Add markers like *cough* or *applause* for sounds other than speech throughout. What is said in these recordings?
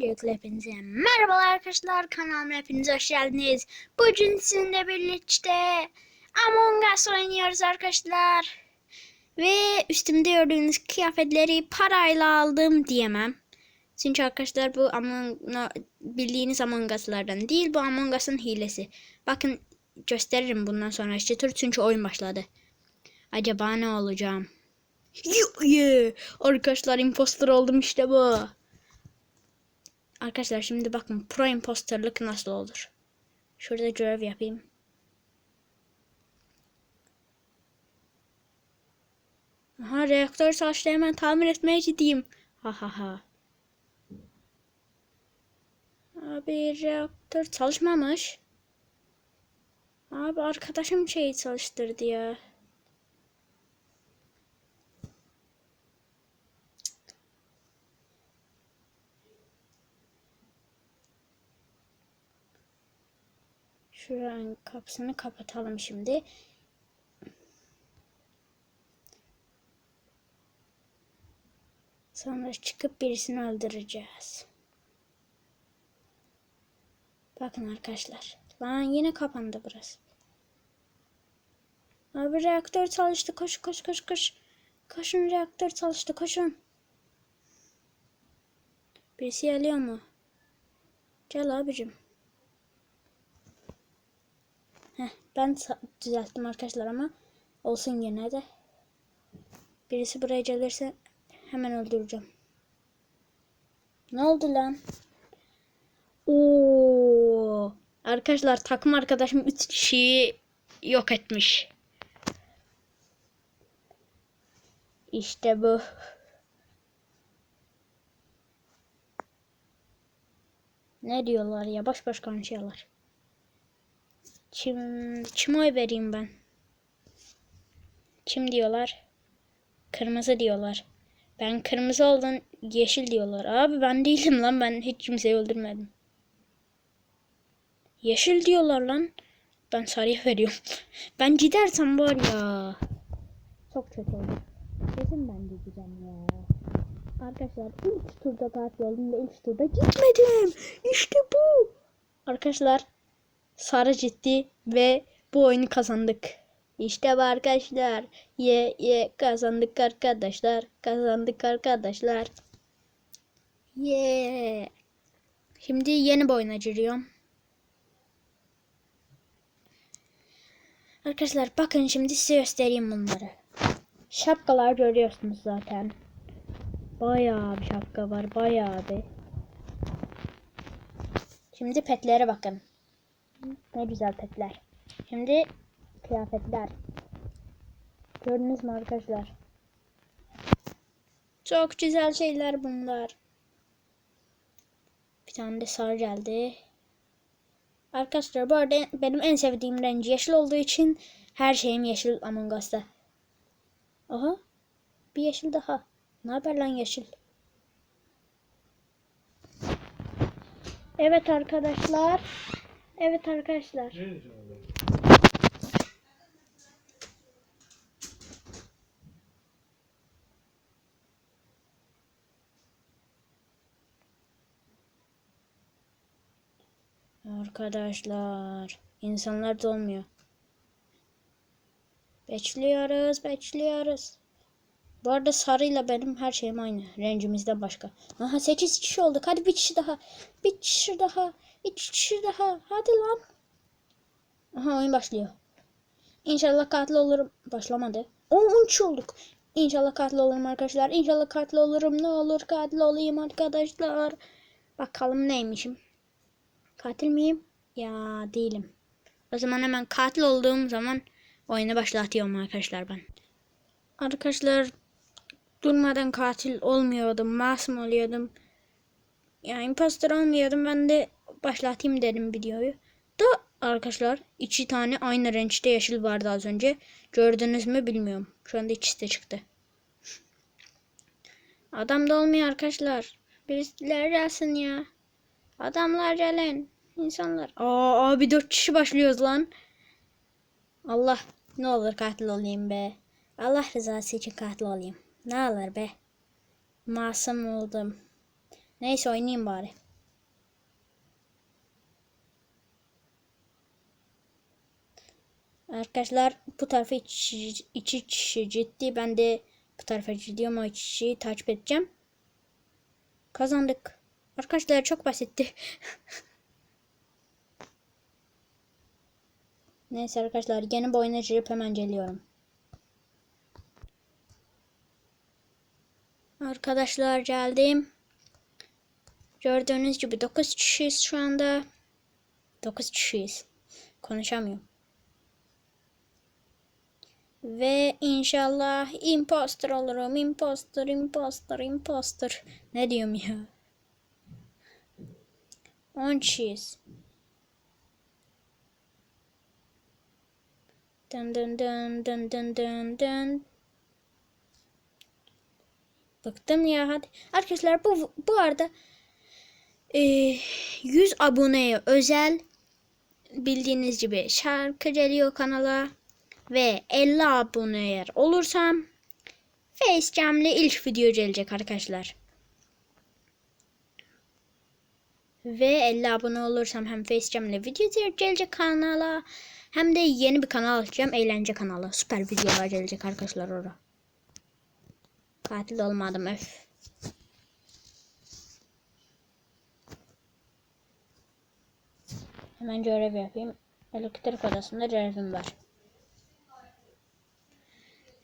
Öncelikle hepinize merhabalar arkadaşlar kanalıma hepiniz hoş geldiniz. Bugün sizinle birlikte Among Us oynuyoruz arkadaşlar. Ve üstümde gördüğünüz kıyafetleri parayla aldım diyemem. Çünkü arkadaşlar bu Among, bildiğiniz Among Us'lardan değil bu Among Us'ın hilesi. Bakın gösteririm bundan sonra işte tur çünkü oyun başladı. Acaba ne olacağım? Yeah. Arkadaşlar imposter oldum işte bu. Arkadaşlar şimdi bakın pro imposterlık nasıl olur. Şurada görev yapayım. Aha reaktör çalıştı hemen tamir etmeye gideyim. Ha ha ha. Abi reaktör çalışmamış. Abi arkadaşım şeyi çalıştırdı ya. Şuranın kapısını kapatalım şimdi. Sonra çıkıp birisini öldüreceğiz. Bakın arkadaşlar. Lan yine kapandı burası. Abi reaktör çalıştı. Koş koş koş koş. Koşun reaktör çalıştı. Koşun. Birisi geliyor mu? Gel abicim. Heh, ben düzelttim arkadaşlar ama olsun yine de. Birisi buraya gelirse hemen öldüreceğim. Ne oldu lan? Oo! Arkadaşlar takım arkadaşım 3 kişiyi yok etmiş. İşte bu. Ne diyorlar ya baş baş konuşuyorlar. Kim, kim oy vereyim ben? Kim diyorlar? Kırmızı diyorlar. Ben kırmızı oldun yeşil diyorlar. Abi ben değilim lan ben hiç kimseyi öldürmedim. Yeşil diyorlar lan. Ben sarıya veriyorum. *laughs* ben gidersem var ya. Çok kötü olur. Kesin ben gideceğim ya. Arkadaşlar ilk turda oldum ve ilk turda gitmedim. İşte bu. Arkadaşlar Sarı ciddi ve bu oyunu kazandık. İşte bu arkadaşlar. Ye ye kazandık arkadaşlar. Kazandık arkadaşlar. Ye. Şimdi yeni bir oyuna giriyorum. Arkadaşlar bakın şimdi size göstereyim bunları. Şapkalar görüyorsunuz zaten. Bayağı bir şapka var. Bayağı bir. Şimdi petlere bakın. Ne güzel petler. Şimdi kıyafetler. Gördünüz mü arkadaşlar? Çok güzel şeyler bunlar. Bir tane de sarı geldi. Arkadaşlar bu arada benim en sevdiğim renk yeşil olduğu için her şeyim yeşil Among Us'ta. Aha. Bir yeşil daha. Ne haber lan yeşil? Evet arkadaşlar. Evet arkadaşlar. Arkadaşlar, insanlar dolmuyor. Bekliyoruz, bekliyoruz. Bu arada sarıyla benim her şeyim aynı. Rencimizden başka. Aha 8 kişi olduk. Hadi bir kişi daha. Bir kişi daha. İki kişi daha. Hadi lan. Aha oyun başlıyor. İnşallah katil olurum. Başlamadı. 10 kişi olduk. İnşallah katil olurum arkadaşlar. İnşallah katil olurum. Ne olur katil olayım arkadaşlar. Bakalım neymişim. Katil miyim? Ya değilim. O zaman hemen katil olduğum zaman oyunu başlatıyorum arkadaşlar ben. Arkadaşlar durmadan katil olmuyordum. Masum oluyordum. Yani imposter olmuyordum. Ben de başlatayım dedim videoyu. Da arkadaşlar iki tane aynı renkte yeşil vardı az önce. Gördünüz mü bilmiyorum. Şu anda ikisi de çıktı. Adam da olmuyor arkadaşlar. Birisiler gelsin ya. Adamlar gelin. İnsanlar. Aa abi dört kişi başlıyoruz lan. Allah ne olur katil olayım be. Allah rızası için katil olayım. Ne olur be. Masum oldum. Neyse oynayayım bari. Arkadaşlar bu tarafa içi, kişi ciddi. Ben de bu tarafa ciddi ama içi takip edeceğim. Kazandık. Arkadaşlar çok basitti. *laughs* Neyse arkadaşlar yeni bir oyuna girip hemen geliyorum. Arkadaşlar geldim. Gördüğünüz gibi 9 kişiyiz şu anda. 9 kişiyiz. Konuşamıyorum. Ve inşallah imposter olurum. Imposter, imposter, imposter. Ne diyorum ya? 10 kişiyiz. Dın dın dın dın dın dın dın. Bıktım ya hadi. Arkadaşlar bu bu arada e, 100 aboneye özel bildiğiniz gibi şarkı geliyor kanala ve 50 abone eğer olursam Facecam'le ilk video gelecek arkadaşlar. Ve 50 abone olursam hem Facecam'le video gelecek kanala hem de yeni bir kanal açacağım. Eğlence kanalı. Süper videolar gelecek arkadaşlar orada. Katil olmadım öf. Hemen görev yapayım. Elektrik odasında görevim var.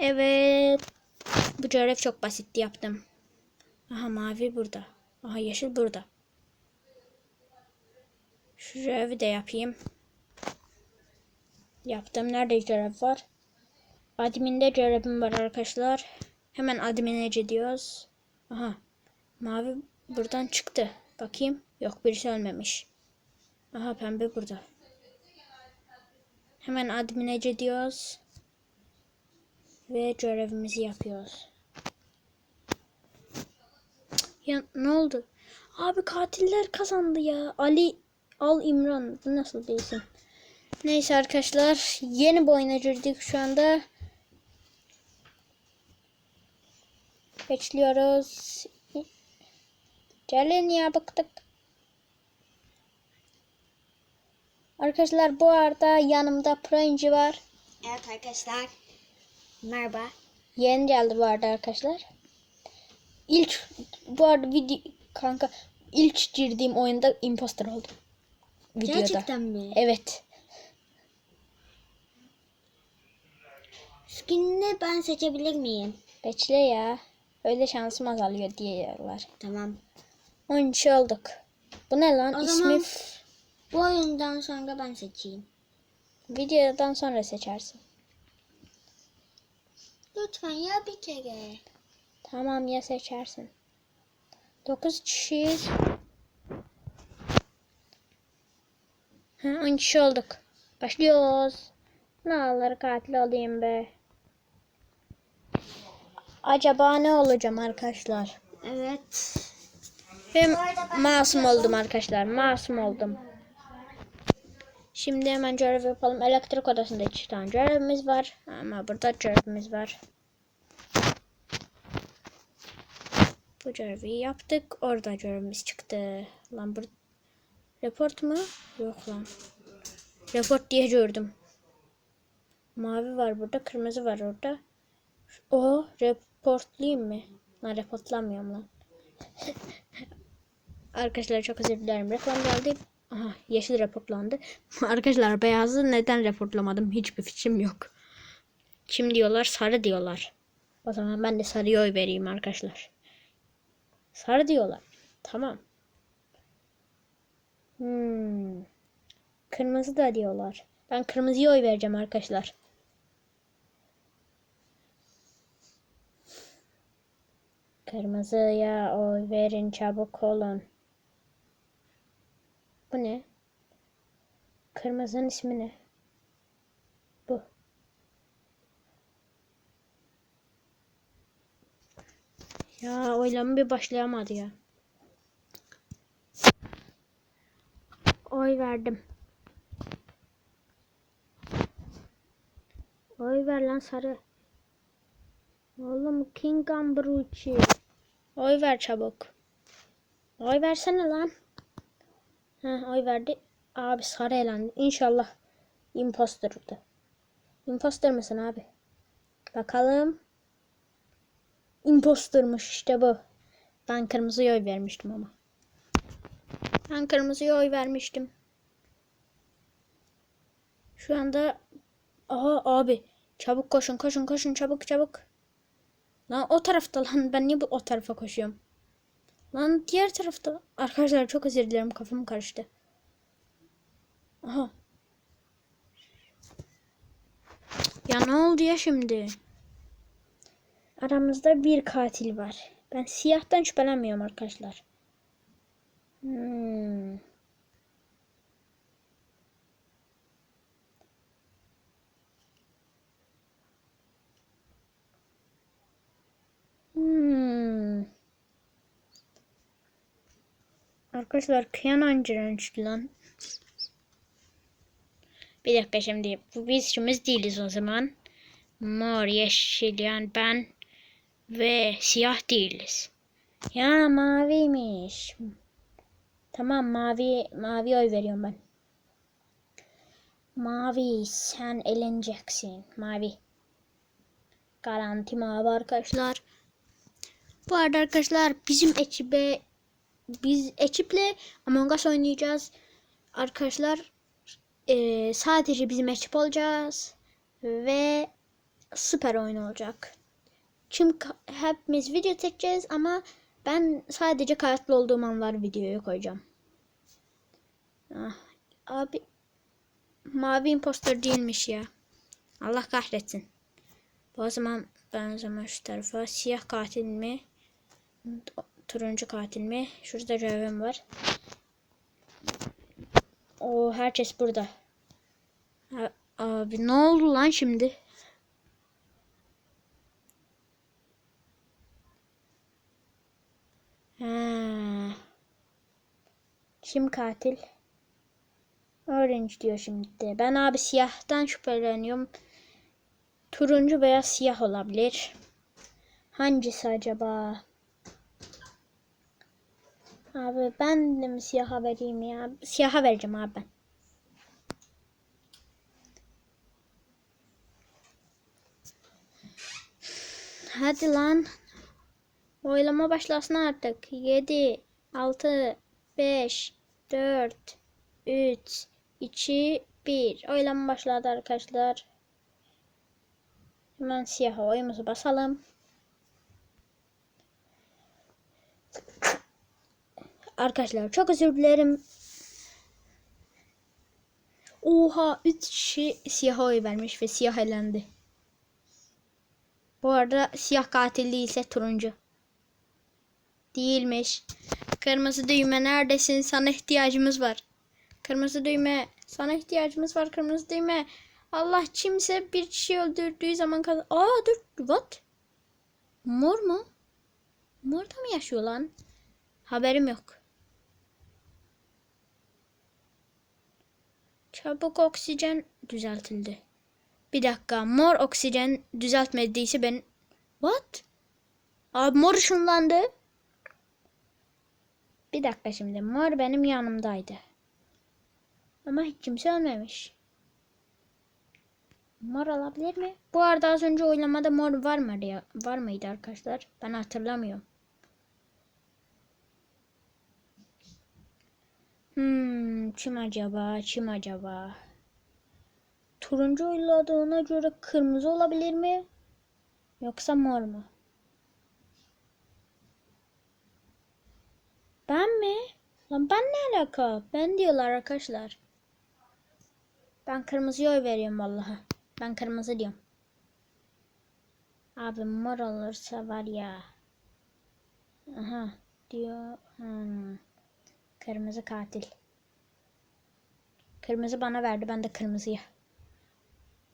Evet. Bu görev çok basitti yaptım. Aha mavi burada. Aha yeşil burada. Şu görevi de yapayım. Yaptım. Nerede görev var? Admin'de görevim var arkadaşlar. Hemen admin'e gidiyoruz. Aha. Mavi buradan çıktı. Bakayım. Yok birisi ölmemiş. Aha pembe burada. Hemen admin'e gidiyoruz. Ve görevimizi yapıyoruz. Ya ne oldu? Abi katiller kazandı ya. Ali Al İmran. Bu nasıl bir isim? Neyse arkadaşlar. Yeni bir oyuna girdik şu anda. Bekliyoruz. Gelin ya bıktık. Arkadaşlar bu arada yanımda Proinci var. Evet arkadaşlar. Merhaba. Yeni geldi bu arada arkadaşlar. İlk bu arada video kanka ilk girdiğim oyunda imposter oldum. Videoda. Gerçekten mi? Evet. Skinini ben seçebilir miyim? Bekle ya. Öyle şansım azalıyor diyorlar. Tamam. 13 olduk. Bu ne lan? O İsmi zaman- Bu oyundan sonra ben seçeyim. videodan sonra seçersin. Lütfen ya bir kere. Tamam ya seçersin. 9 kişiyiz. Ha, 10 kişi olduk. Başlıyoruz. Ne olur katil olayım be. Acaba ne olacağım arkadaşlar? Evet. Ben masum oldum arkadaşlar. Masum oldum. Şimdi hemen görev yapalım. Elektrik odasında iki tane görevimiz var. Ama burada görevimiz var. Bu görevi yaptık. Orada görevimiz çıktı. Lan bu report mu? Yok lan. Report diye gördüm. Mavi var burada. Kırmızı var orada. O reportlayayım mı? Lan reportlamıyorum lan. *laughs* Arkadaşlar çok özür dilerim. Reklam geldi. Aha yeşil raporlandı. *laughs* Arkadaşlar beyazı neden raporlamadım hiçbir fikrim yok. Kim diyorlar? Sarı diyorlar. O zaman ben de sarıya oy vereyim arkadaşlar. Sarı diyorlar. Tamam. Hmm. Kırmızı da diyorlar. Ben kırmızıya oy vereceğim arkadaşlar. Kırmızıya oy verin çabuk olun. Bu ne? Kırmızının ismi ne? Bu. Ya oylama bir başlayamadı ya. Oy verdim. Oy ver lan sarı. Oğlum King Ambrucci. Oy ver çabuk. Oy versene lan. Ha, oy verdi. Abi sarı elendi. İnşallah imposterdı. Imposter mısın abi? Bakalım. Impostermış işte bu. Ben kırmızıya oy vermiştim ama. Ben kırmızıya oy vermiştim. Şu anda Aha abi çabuk koşun koşun koşun çabuk çabuk. Lan o tarafta lan ben niye bu o tarafa koşuyorum? Lan diğer tarafta. Arkadaşlar çok özür dilerim kafam karıştı. Aha. Ya ne oldu ya şimdi? Aramızda bir katil var. Ben siyahtan şüphelenmiyorum arkadaşlar. Hmm. Arkadaşlar kıyan dirençli lan. Bir dakika şimdi. Bu biz işimiz değiliz o zaman. Mor, yeşil yani ben ve siyah değiliz. Ya maviymiş. Tamam mavi mavi oy veriyorum ben. Mavi sen eleneceksin. Mavi. Garanti mavi arkadaşlar. Bu arada arkadaşlar bizim ekibe biz ekiple Among Us oynayacağız. Arkadaşlar eee, sadece bizim ekip olacağız ve süper oyun olacak. Çünkü hepimiz video çekeceğiz ama ben sadece kayıtlı olduğum anlar videoya koyacağım. Ah, abi mavi imposter değilmiş ya. Allah kahretsin. O zaman ben o zaman şu tarafa siyah katil mi? Turuncu katil mi? Şurada Raven var. O herkes burada. Abi ne oldu lan şimdi? Ha. Kim katil? Orange diyor şimdi. Ben abi siyahtan şüpheleniyorum. Turuncu veya siyah olabilir. Hangisi acaba? Abi ben de mi siyaha vereyim ya? Siyaha vereceğim abi ben. Hadi lan. Oylama başlasın artık. 7, 6, 5, 4, 3, 2, 1. Oylama başladı arkadaşlar. Hemen siyaha oyumuzu basalım. Arkadaşlar çok özür dilerim. Oha 3 kişi siyaha oy vermiş ve siyah elendi. Bu arada siyah katil değilse turuncu. Değilmiş. Kırmızı düğme neredesin? Sana ihtiyacımız var. Kırmızı düğme. Sana ihtiyacımız var kırmızı düğme. Allah kimse bir kişi öldürdüğü zaman kaz... Aa dur. What? Mor mu? Mor da mı yaşıyor lan? Haberim yok. Çabuk oksijen düzeltildi. Bir dakika. Mor oksijen düzeltmediyse ben... What? Abi mor ışınlandı. Bir dakika şimdi. Mor benim yanımdaydı. Ama hiç kimse ölmemiş. Mor olabilir mi? Bu arada az önce oylamada mor var ya? var mıydı arkadaşlar? Ben hatırlamıyorum. Hmm, kim acaba? Kim acaba? Turuncu oyladığına göre kırmızı olabilir mi? Yoksa mor mu? Ben mi? Lan ben ne alaka? Ben diyorlar arkadaşlar. Ben kırmızıya oy veriyorum vallahi. Ben kırmızı diyorum. Abi mor olursa var ya. Aha diyor. Hmm. Kırmızı katil. Kırmızı bana verdi. Ben de kırmızıya.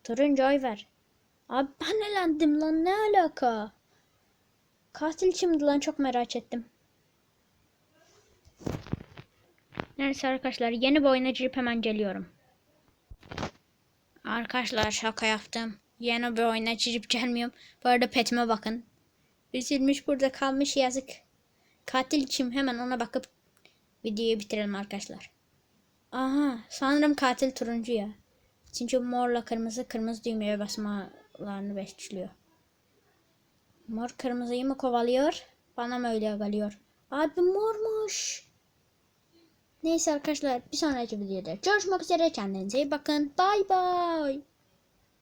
Turuncu oy ver. Abi ben elendim lan. Ne alaka? Katil kimdi lan? Çok merak ettim. Neyse arkadaşlar. Yeni bir oyuna girip hemen geliyorum. Arkadaşlar şaka yaptım. Yeni bir oyuna girip gelmiyorum. Bu arada petime bakın. Üzülmüş burada kalmış yazık. Katil kim? Hemen ona bakıp videoyu bitirelim arkadaşlar. Aha sanırım katil turuncu ya. Çünkü morla kırmızı kırmızı düğmeye basmalarını bekliyor. Mor kırmızıyı mı kovalıyor? Bana mı öyle geliyor? Abi mormuş. Neyse arkadaşlar bir sonraki videoda görüşmek üzere. Kendinize iyi bakın. Bay bay.